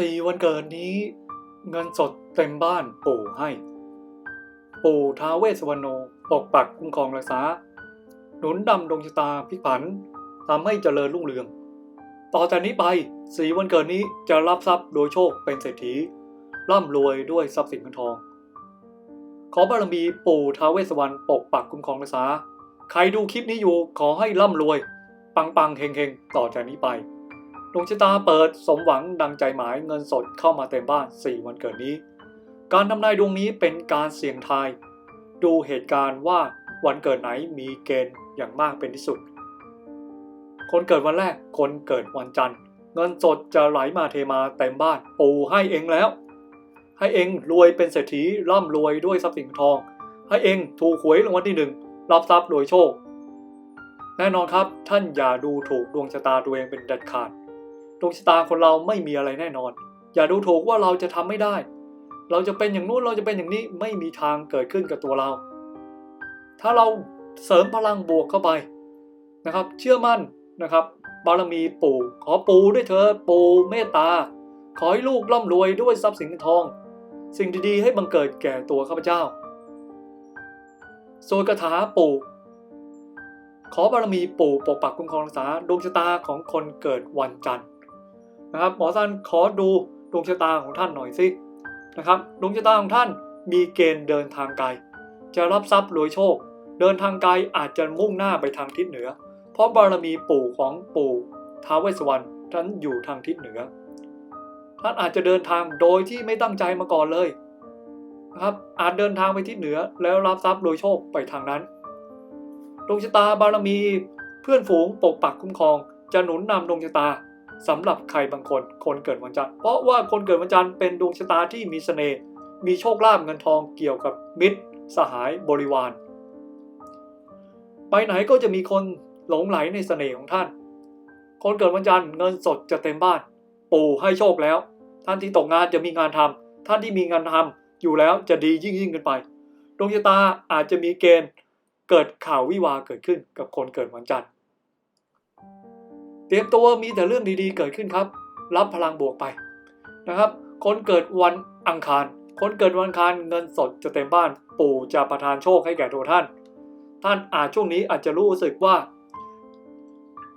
สี่วันเกิดนี้ เงินสดเต็มบ้านปู่ให้ ปู่ท้าเวสวรรณโนปกปักคุ้มครองรักษา หนุนดำดวงชะตาพลิกผันทำให้เจริญรุ่งเรือง ต่อจากนี้ไปสีวันเกิดนี้จะรับทรัพย์โดยโชคเป็นเศรษฐี ร่ำรวยด้วยทรัพย์สินเงินทอง ขอบารมีปู่ท้าเวสวรรณปกปักคุ้มครองรักษา ใครดูคลิปนี้อยู่ขอให้ร่ำรวย ปังปังๆเฮงเฮงๆ ต่อจากนี้ไป ดวงชะตาเปิดสมหวังดังใจหมายเงินสดเข้ามาเต็มบ้าน 4 วันเกิดนี้ การทำนายดวงนี้เป็นการเสี่ยงทาย ดูเหตุการณ์ว่าวันเกิดไหนมีเกณฑ์อย่างมากเป็นที่สุด คนเกิดวันแรก คนเกิดวันจันทร์ เงินสดจะไหลมาเทมาเต็มบ้าน ปู่ให้เองแล้ว ให้เองรวยเป็นเศรษฐีร่ำรวยด้วยทรัพย์สินเงินทอง ให้เองถูกหวยรางวัลที่หนึ่งรับทรัพย์โดยโชค แน่นอนครับท่านอย่าดูถูกดวงชะตาตัวเองเป็นเด็ดขาด ดวงชะตาคนเราไม่มีอะไรแน่นอน อย่าดูถูกว่าเราจะทำไม่ได้ เราจะเป็นอย่างนู้นเราจะเป็นอย่างนี้ไม่มีทางเกิดขึ้นกับตัวเรา ถ้าเราเสริมพลังบวกเข้าไปนะครับ เชื่อมั่นนะครับบารมีปู่ขอปู่ด้วยเธอปู่เมตตา ขอให้ลูกร่ำรวยด้วยทรัพย์สินเงินทอง สิ่งดีๆให้บังเกิดแก่ตัวข้าพเจ้าโซกถาปู่ขอบารมีปู่ปกปักคุ้มครองรักษาดวงชะตาของคนเกิดวันจันทร์ นะครับหมอสันขอดูดวงชะตาของท่านหน่อยสินะครับดวงชะตาของท่านมีเกณฑ์เดินทางไกล จะรับทรัพย์รวยโชค เดินทางไกลอาจจะมุ่งหน้าไปทางทิศเหนือ เพราะบารมีปู่ของปู่ท้าวเวสสวรรณท่านอยู่ทางทิศเหนือ ท่านอาจจะเดินทางโดยที่ไม่ตั้งใจมาก่อนเลยนะครับอาจเดินทางไปทิศเหนือแล้วรับทรัพย์โดยโชคไปทางนั้นดวงชะตาบารมีเพื่อนฝูงปกปักคุ้มครอง จะหนุนนำดวงชะตา สำหรับใครบางคนคนเกิดวันจันทร์เพราะว่าคนเกิดวันจันทร์เป็นดวงชะตาที่มีเสน่ห์มีโชคลาภเงินทองเกี่ยวกับมิตร สหายบริวาร ไปไหนก็จะมีคนหลงไหลในเสน่ห์ของท่าน คนเกิดวันจันทร์เงินสดจะเต็มบ้าน ปู่ให้โชคแล้ว ท่านที่ตกงานจะมีงานทำท่านที่มีงานทำอยู่แล้วจะดียิ่งยิ่งขึ้นไปดวงชะตาอาจจะมีเกณฑ์เกิดข่าววิวาเกิดขึ้นกับคนเกิดวันจันทร์ เตรียมตัวมีแต่เรื่องดีๆ เกิดขึ้นครับ รับพลังบวกไปนะครับ คนเกิดวันอังคาร คนเกิดวันอังคารเงินสดจะเต็มบ้าน ปู่จะประทานโชคให้แก่ตัวท่าน ท่านอาจช่วงนี้อาจจะรู้สึกว่า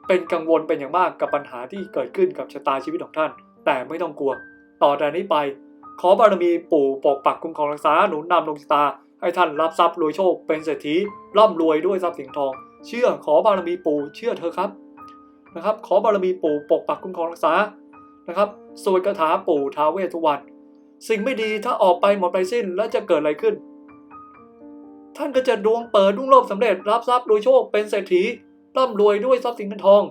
เป็นกังวลเป็นอย่างมากกับปัญหาที่เกิดขึ้นกับชะตาชีวิตของท่าน แต่ไม่ต้องกลัว ต่อจากนี้ไป ขอบารมีปู่ปกปักคุ้มครองรักษาหนุนนำดวงชะตาให้ท่านรับทรัพย์รวยโชคเป็นเศรษฐีร่ำรวยด้วยทรัพย์สินทอง เชื่อขอบารมีปู่เชื่อเธอครับ นะครับ ขอบารมีปู่ปกปักคุ้มครองรักษานะครับสวดคาถาปู่ท้าวเวสทุวันสิ่งไม่ดีถ้าออกไปหมดไปสิ้นแล้วจะเกิดอะไรขึ้น ท่านก็จะดวงเปิดดวงโลภสำเร็จรับทรัพย์โดยโชคเป็นเศรษฐีร่ำรวยด้วยทรัพย์สินเงินทอง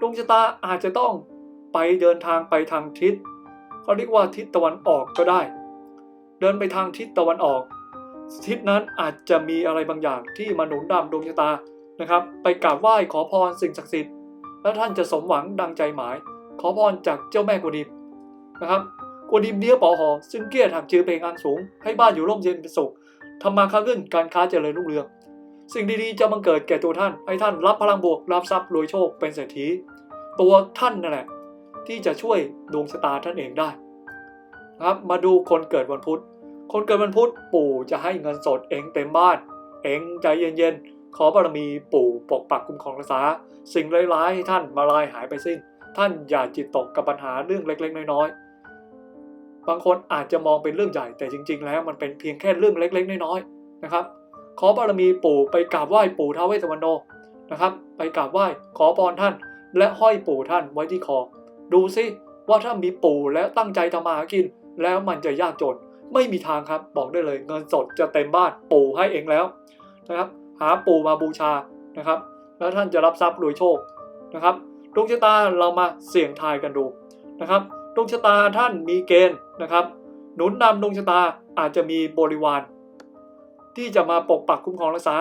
ดวงชะตาอาจจะต้องไปเดินทางไปทางทิศเขาเรียกว่าทิศตะวันออกก็ได้ เดินไปทางทิศตะวันออก ทิศนั้นอาจจะมีอะไรบางอย่างที่มาหนุนนำดวงชะตานะครับ ไปกราบไหว้ขอพรสิ่งศักดิ์สิทธิ์ แล้วท่านจะสมหวังดังใจหมาย ขอพรจากเจ้าแม่กวนอิมนะครับกวนอิมเนี้ยปอหอซึ่งเกี้ยถักจือเพลงอันสูง ให้บ้านอยู่ร่มเย็นเป็นสุขทำมาค้าขึ้นการค้าเจริญรุ่งเรือง สิ่งดีๆจะบังเกิดแก่ตัวท่าน ให้ท่านรับพลังบวกรับทรัพย์รวยโชคเป็นเศรษฐี ตัวท่านนั่นแหละที่จะช่วยดวงชะตาท่านเองได้นะครับมาดูคนเกิดวันพุธ คนเกิดวันพุธปู่จะให้เงินสดเองเต็มบ้าน เองใจเย็นๆ ขอบารมีปู่ปกปักคุ้มครองรักษา สิ่งร้ายๆให้ท่านมาลายหายไปสิ้น ท่านอย่าจิตตกกับปัญหาเรื่องเล็ก ๆ น้อยๆบางคนอาจจะมองเป็นเรื่องใหญ่แต่จริง ๆ แล้วมันเป็นเพียงแค่เรื่องเล็ก ๆ น้อยๆนะครับ ขอบารมีปู่ไปกราบไหว้ปู่ท้าวเวสสวรรณโนนะครับ ไปกราบไหว้ขอพรท่าน และห้อยปู่ท่านไว้ที่คอ ดูซิว่าถ้ามีปู่แล้วตั้งใจทำมาหากิน แล้วมันจะยากจน ไม่มีทางครับบอกได้เลยเงินสดจะเต็มบ้านปู่ให้เองแล้วนะครับ หาปู่มาบูชานะครับ แล้วท่านจะรับทรัพย์รวยโชคนะครับดวงชะตาเรามาเสี่ยงทายกันดูนะครับดวงชะตาท่านมีเกณฑ์นะครับ หนุนนำดวงชะตาอาจจะมีบริวาร ที่จะมาปกปักคุ้มครองรักษา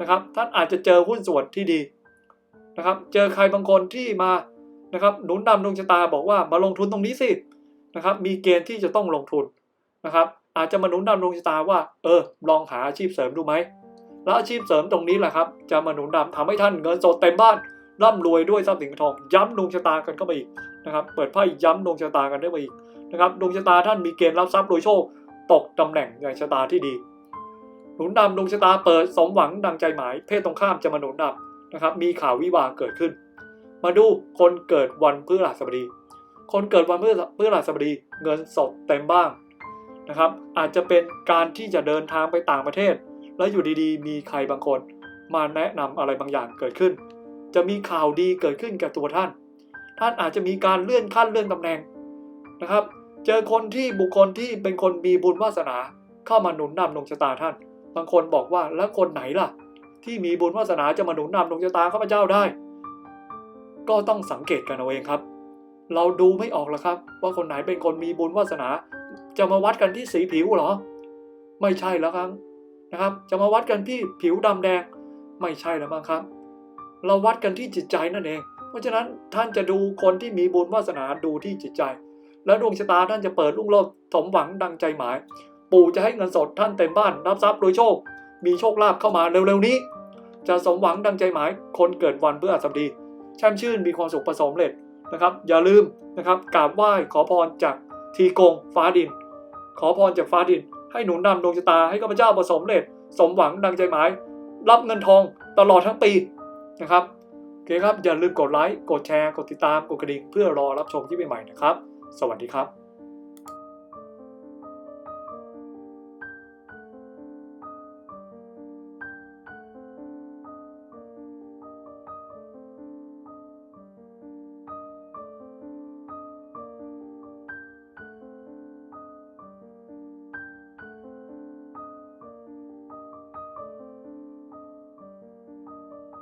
นะครับ ท่านอาจจะเจอหุ้นส่วนที่ดีนะครับ เจอใครบางคนที่มานะครับหนุนนำดวงชะตาบอกว่ามาลงทุนตรงนี้สินะครับ มีเกณฑ์ที่จะต้องลงทุนนะครับ อาจจะมาหนุนนำดวงชะตาว่า เออ ลองหาอาชีพเสริมดูไหม แล้วอาชีพเสริมตรงนี้แหละครับ จะมาหนุนนำทำให้ท่านเงินสดเต็มบ้านร่ำรวยด้วยทรัพย์สินทอง ย้ำดวงชะตากันเข้าไปอีกนะครับ เปิดไพ่ย้ำดวงชะตากันได้มาอีกนะครับดวงชะตาท่านมีเกณฑ์รับทรัพย์โดยโชคตกตำแหน่งอย่างชะตาที่ดี หนุนนำดวงชะตาเปิดสมหวังดังใจหมาย เพศตรงข้ามจะมาหนุนนำนะครับ มีข่าววิวาเกิดขึ้น มาดูคนเกิดวันพฤหัสบดี คนเกิดวันพฤหัสพฤหัสบดี เงินสดเต็มบ้างนะครับ อาจจะเป็นการที่จะเดินทางไปต่างประเทศ แล้วอยู่ดีๆ มีใครบางคนมาแนะนำอะไรบางอย่างเกิดขึ้น จะมีข่าวดีเกิดขึ้นกับตัวท่าน ท่านอาจจะมีการเลื่อนขั้นเลื่อนตำแหน่งนะครับ เจอคนที่บุคคลที่เป็นคนมีบุญวาสนา เข้ามาหนุนนำดวงชะตาท่าน บางคนบอกว่าแล้วคนไหนล่ะ ที่มีบุญวาสนาจะมาหนุนนำดวงชะตาข้าพเจ้าได้ ก็ต้องสังเกตกันเอาเองครับ เราดูไม่ออกหรอกครับ ว่าคนไหนเป็นคนมีบุญวาสนา จะมาวัดกันที่สีผิวเหรอ ไม่ใช่แล้วครับ นะครับ จะมาวัดกันที่ผิวดำแดงไม่ใช่แล้วมั้งครับ เราวัดกันที่จิตใจนั่นเอง เพราะฉะนั้นท่านจะดูคนที่มีบุญวาสนาดูที่จิตใจ แล้วดวงชะตาท่านจะเปิดลุ่งโลดสมหวังดังใจหมาย ปู่จะให้เงินสดท่านเต็มบ้านรับทรัพย์โดยโชค มีโชคลาภเข้ามาเร็วๆนี้ จะสมหวังดังใจหมาย คนเกิดวันพฤหัสบดีแช่มชื่นมีความสุขประสมเร็จนะครับ อย่าลืมนะครับกราบไหว้ขอพรจากทีกงฟ้าดิน ขอพรจากฟ้าดิน ให้หนุนนำดวงชะตาให้ข้าพเจ้าประสมเร็จ สมหวังดังใจหมาย รับเงินทองตลอดทั้งปีนะครับโอเคครับอย่าลืมกดไลค์กดแชร์ กดติดตามกดกระดิ่งเพื่อรอรับชมที่ใหม่ๆนะครับ สวัสดีครับ